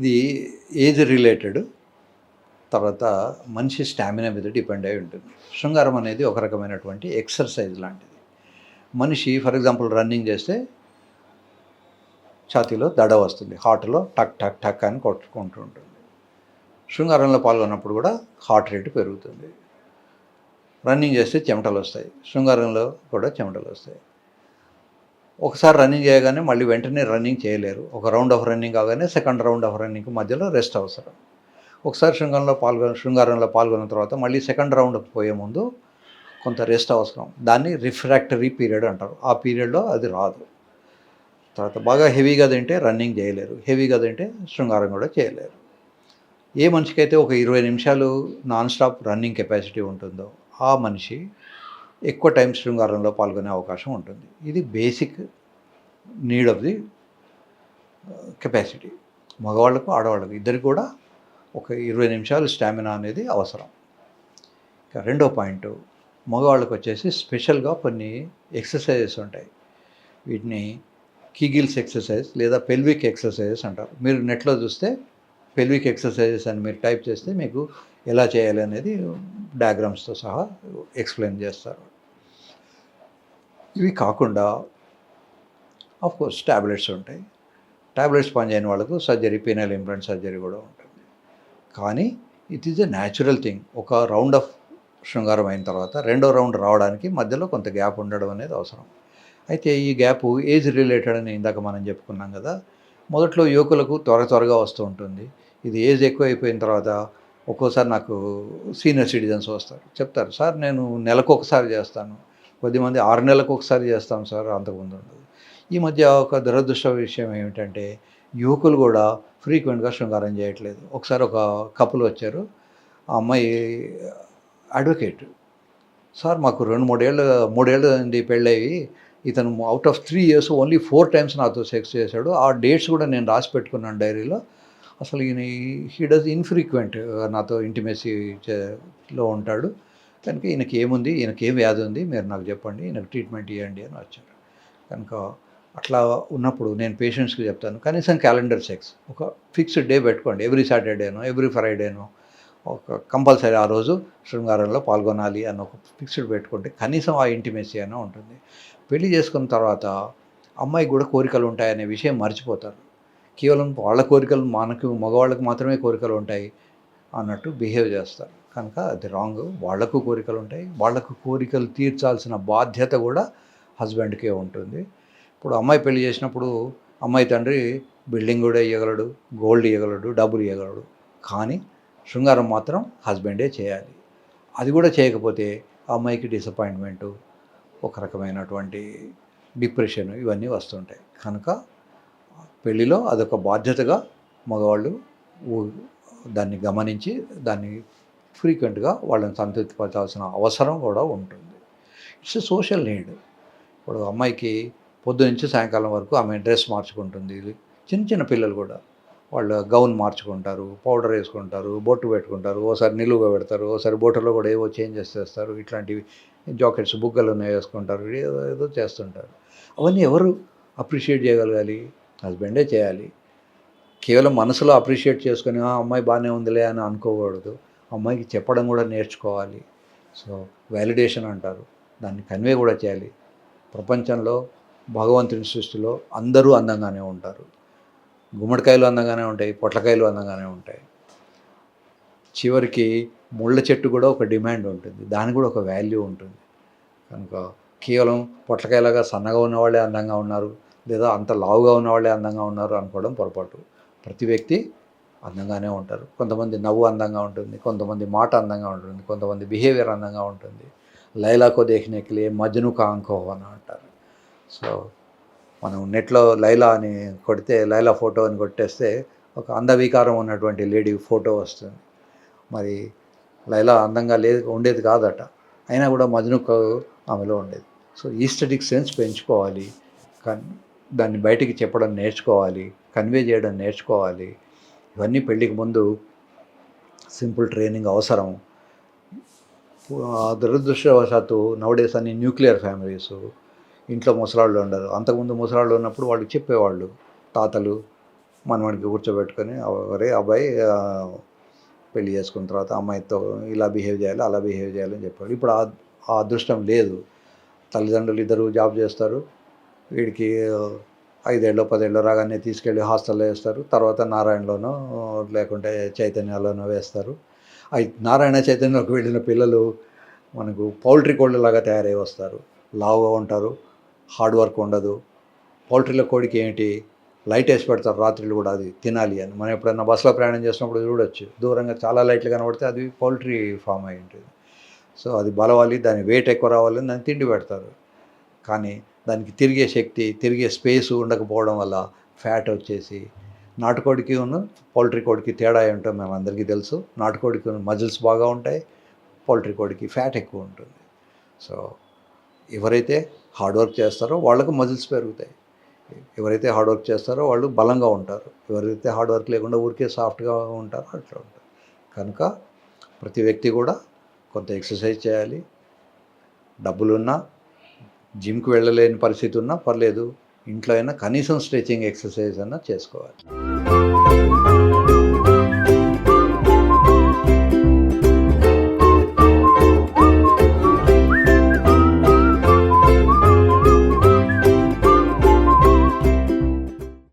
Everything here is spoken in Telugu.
ఇది ఏజ్ రిలేటెడ్. తర్వాత మనిషి స్టామినా మీద డిపెండ్ అయి ఉంటుంది. శృంగారం అనేది ఒక రకమైనటువంటి ఎక్సర్సైజ్ లాంటిది. మనిషి ఫర్ ఎగ్జాంపుల్ రన్నింగ్ చేస్తే ఛాతీలో దడ వస్తుంది. హార్ట్లో టక్ టక్ టక్ అని కొట్టుకుంటూ ఉంటుంది. శృంగారంలో పాల్గొన్నప్పుడు కూడా హార్ట్ రేట్ పెరుగుతుంది. రన్నింగ్ చేస్తే చెమటలు వస్తాయి. శృంగారంలో కూడా చెమటలు వస్తాయి. ఒకసారి రన్నింగ్ చేయగానే మళ్ళీ వెంటనే రన్నింగ్ చేయలేరు. ఒక రౌండ్ ఆఫ్ రన్నింగ్ కాగానే సెకండ్ రౌండ్ ఆఫ్ రన్నింగ్ మధ్యలో రెస్ట్ అవసరం. ఒకసారి శృంగారంలో పాల్గొన శృంగారంలో పాల్గొన్న తర్వాత మళ్ళీ సెకండ్ రౌండ్ పోయే ముందు కొంత రెస్ట్ అవసరం. దాన్ని రిఫ్రాక్టరీ పీరియడ్ అంటారు. ఆ పీరియడ్లో అది రాదు. తర్వాత బాగా హెవీగా తింటే రన్నింగ్ చేయలేరు. హెవీగా తింటే శృంగారం కూడా చేయలేరు. ఏ మనిషికైతే ఒక ఇరవై నిమిషాలు నాన్ స్టాప్ రన్నింగ్ కెపాసిటీ ఉంటుందో ఆ మనిషి ఎక్కువ టైం శృంగారంలో పాల్గొనే అవకాశం ఉంటుంది. ఇది basic need of the uh, capacity మగవాళ్ళకు ఆడవాళ్ళకు ఇద్దరికి కూడా ఒక ఇరవై నిమిషాలు స్టామినా అనేది అవసరం. ఇక రెండో పాయింట్ మగవాళ్ళకి వచ్చేసి స్పెషల్గా కొన్ని ఎక్సర్సైజెస్ ఉంటాయి. వీటిని కీగిల్స్ ఎక్సర్సైజ్ లేదా పెల్విక్ ఎక్సర్సైజెస్ అంటారు. మీరు నెట్లో చూస్తే పెల్విక్ ఎక్సర్సైజెస్ అని మీరు టైప్ చేస్తే మీకు ఎలా చేయాలి అనేది డయాగ్రామ్స్తో సహా ఎక్స్ప్లెయిన్ చేస్తారు. ఇవి కాకుండా ఆఫ్ కోర్స్ ట్యాబ్లెట్స్ ఉంటాయి. ట్యాబ్లెట్స్ పనిచేయని వాళ్ళకు సర్జరీ పీనల్ ఇంప్లాంట్ సర్జరీ కూడా ఉంటుంది. కానీ it is a natural thing ఒక రౌండ్ ఆఫ్ శృంగారం అయిన తర్వాత రెండో రౌండ్ రావడానికి మధ్యలో కొంత గ్యాప్ ఉండడం అనేది అవసరం. అయితే ఈ గ్యాప్ ఏజ్ రిలేటెడ్ అని ఇందాక మనం చెప్పుకున్నాం కదా మొదట్లో యువకులకు త్వర త్వరగా వస్తూ ఉంటుంది. ఇది ఏజ్ ఎక్కువ అయిపోయిన తర్వాత ఒక్కోసారి నాకు సీనియర్ సిటిజన్స్ వస్తారు. చెప్తారు సార్ నేను నెలకు ఒకసారి చేస్తాను. కొద్దిమంది ఆరు నెలలకు ఒకసారి చేస్తాం సార్ అంతకుముందు. ఈ మధ్య ఒక దురదృష్ట విషయం ఏమిటంటే యువకులు కూడా ఫ్రీక్వెంట్గా శృంగారం చేయట్లేదు. ఒకసారి ఒక కపుల్ వచ్చారు. ఆ అమ్మాయి అడ్వకేట్. సార్ మాకు రెండు మూడేళ్ళు మూడేళ్ళు అండి పెళ్ళయి. ఇతను out of three years only four times నాతో సెక్స్ చేశాడు. ఆ డేట్స్ కూడా నేను రాసి పెట్టుకున్నాను డైరీలో. అసలు ఈయన హీ డస్ ఇన్ఫ్రీక్వెంట్ నాతో ఇంటిమేసీలో ఉంటాడు. కనుక ఈయనకి ఏముంది ఈయనకి ఏం వ్యాధి ఉంది మీరు నాకు చెప్పండి ఈయనకు ట్రీట్మెంట్ ఇవ్వండి అని వచ్చారు కనుక అట్లా ఉన్నప్పుడు నేను పేషెంట్స్కి చెప్తాను కనీసం క్యాలెండర్ సెక్స్ ఒక ఫిక్స్డ్ డే పెట్టుకోండి ఎవ్రీ సాటర్డేనో ఎవ్రీ ఫ్రైడేనో ఒక కంపల్సరీ ఆ రోజు శృంగారంలో పాల్గొనాలి అని ఒక ఫిక్స్డ్ పెట్టుకుంటే కనీసం ఆ ఇంటిమేసీ అయినా ఉంటుంది. పెళ్ళి చేసుకున్న తర్వాత అమ్మాయికి కూడా కోరికలు ఉంటాయనే విషయం మర్చిపోతారు. కేవలం వాళ్ళ కోరికలు మనకు మగవాళ్ళకి మాత్రమే కోరికలు ఉంటాయి. అన్నట్టు బిహేవ్ చేస్తారు. కనుక అది రాంగ్. వాళ్ళకు కోరికలు ఉంటాయి. వాళ్ళకు కోరికలు తీర్చాల్సిన బాధ్యత కూడా హస్బెండ్కే ఉంటుంది. ఇప్పుడు అమ్మాయి పెళ్ళి చేసినప్పుడు అమ్మాయి తండ్రి బిల్డింగ్ కూడా ఇవ్వగలడు గోల్డ్ ఇవ్వగలడు డబ్బులు ఇవ్వగలడు కానీ శృంగారం మాత్రం హస్బెండే చేయాలి. అది కూడా చేయకపోతే ఆ అమ్మాయికి డిసప్పాయింట్మెంటు ఒక రకమైనటువంటి డిప్రెషన్ ఇవన్నీ వస్తుంటాయి. కనుక పెళ్ళిలో అదొక బాధ్యతగా మగవాళ్ళు దాన్ని గమనించి దాన్ని ఫ్రీక్వెంట్గా వాళ్ళని సంతృప్తిపరచాల్సిన అవసరం కూడా ఉంటుంది. It's social need. ఇప్పుడు అమ్మాయికి పొద్దు నుంచి సాయంకాలం వరకు ఆమె డ్రెస్ మార్చుకుంటుంది. చిన్న చిన్న పిల్లలు కూడా. వాళ్ళు గౌన్ మార్చుకుంటారు పౌడర్ వేసుకుంటారు బొట్టు పెట్టుకుంటారు ఓసారి నిలువుగా పెడతారు ఓసారి బొట్టులో కూడా ఏవో చేంజెస్ చేస్తారు ఇట్లాంటివి జాకెట్స్ బుగ్గలు ఉన్నాయి వేసుకుంటారు ఏదో ఏదో చేస్తుంటారు. అవన్నీ ఎవరు అప్రిషియేట్ చేయగలగాలి? హస్బెండే చేయాలి. కేవలం మనసులో అప్రిషియేట్ చేసుకొని "ఆ, అమ్మాయి బాగానే ఉందిలే అని అనుకోకూడదు. అమ్మాయికి చెప్పడం కూడా నేర్చుకోవాలి. సో వ్యాలిడేషన్ అంటారు. దాన్ని కన్వే కూడా చేయాలి. ప్రపంచంలో భగవంతుని సృష్టిలో అందరూ అందంగానే ఉంటారు. గుమ్మడికాయలు అందంగానే ఉంటాయి పొట్లకాయలు అందంగానే ఉంటాయి. చివరికి ముళ్ళ చెట్టు కూడా ఒక డిమాండ్ ఉంటుంది. దానికి కూడా ఒక వాల్యూ ఉంటుంది. కనుక కేవలం పొట్లకాయలాగా సన్నగా ఉన్నవాళ్ళే అందంగా ఉన్నారు లేదా అంత లావుగా ఉన్నవాళ్ళే అందంగా ఉన్నారు అనుకోవడం పొరపాటు. ప్రతి వ్యక్తి అందంగానే ఉంటారు. కొంతమంది నవ్వు అందంగా ఉంటుంది కొంతమంది మాట అందంగా ఉంటుంది కొంతమంది బిహేవియర్ అందంగా ఉంటుంది. లైలాకో దేఖనేకిలే మజ్ను కాంకో అని అంటారు. సో మనం నెట్లో లైలా అని కొడితే లైలా ఫోటో అని కొట్టేస్తే ఒక అందవికారం ఉన్నటువంటి లేడీ ఫోటో వస్తుంది. మరి లైలా అందంగా లేదు ఉండేది కాదట. అయినా కూడా మజ్ను ఆమెలో ఉండేది. సో ఈస్టటిక్ సెన్స్ పెంచుకోవాలి. కానీ దాన్ని బయటికి చెప్పడం నేర్చుకోవాలి కన్వే చేయడం నేర్చుకోవాలి. ఇవన్నీ పెళ్ళికి ముందు సింపుల్ ట్రైనింగ్ అవసరం. ఆ దురదృష్టవశాత్తు నవడేస్ అన్ని న్యూక్లియర్ ఫ్యామిలీస్ ఇంట్లో ముసలాళ్ళు ఉండరు. అంతకుముందు ముసలాళ్ళు ఉన్నప్పుడు వాళ్ళు చెప్పేవాళ్ళు. తాతలు మనవాడికి కూర్చోబెట్టుకొని ఒరే అబ్బాయి పెళ్ళి చేసుకున్న తర్వాత అమ్మాయితో ఇలా బిహేవ్ చేయాలి అలా బిహేవ్ చేయాలని చెప్పాడు ఇప్పుడు ఆ అదృష్టం లేదు. తల్లిదండ్రులు ఇద్దరు జాబ్ చేస్తారు. వీడికి ఐదేళ్ళు పదేళ్ళు రాగానే తీసుకెళ్ళి హాస్టల్లో వేస్తారు. తర్వాత నారాయణలోనో లేకుంటే చైతన్యలోనో వేస్తారు. అయి నారాయణ చైతన్యలోకి వెళ్ళిన పిల్లలు మనకు పౌల్ట్రీ కోళ్ళలాగా తయారై వస్తారు. లావుగా ఉంటారు హార్డ్ వర్క్ ఉండదు. పౌల్ట్రీలో కోడికి ఏంటి? లైట్ వేసి పెడతారు రాత్రులు కూడా అది తినాలి అని. మనం ఎప్పుడైనా బస్సులో ప్రయాణం చేసినప్పుడు చూడొచ్చు. దూరంగా చాలా లైట్లు కనబడితే అది పౌల్ట్రీ ఫామ్ అయి ఉంటుంది. సో అది బలవాలి దాని వెయిట్ ఎక్కువ రావాలని దాన్ని తిండి పెడతారు. కానీ దానికి తిరిగే శక్తి తిరిగే స్పేస్ ఉండకపోవడం వల్ల ఫ్యాట్ వచ్చేసి నాటుకోడికి ఉన్న పౌల్ట్రీ కోడికి తేడా ఏంటో మేము అందరికీ తెలుసు. నాటుకోడికి మజిల్స్ బాగా ఉంటాయి పౌల్ట్రీ కోడికి ఫ్యాట్ ఎక్కువ ఉంటుంది. సో ఎవరైతే హార్డ్ వర్క్ చేస్తారో వాళ్ళకు మజిల్స్ పెరుగుతాయి. ఎవరైతే హార్డ్ వర్క్ చేస్తారో వాళ్ళు బలంగా ఉంటారు. ఎవరైతే హార్డ్ వర్క్ లేకుండా ఊరికే సాఫ్ట్గా ఉంటారో అట్లా ఉంటారు. కనుక ప్రతి వ్యక్తి కూడా కొంత ఎక్సర్సైజ్ చేయాలి. డబ్బులున్నా జిమ్కి వెళ్ళలేని పరిస్థితి ఉన్నా పర్లేదు. ఇంట్లో అయినా కనీసం స్ట్రెచింగ్ ఎక్సర్సైజ్ అన్నా చేసుకోవాలి.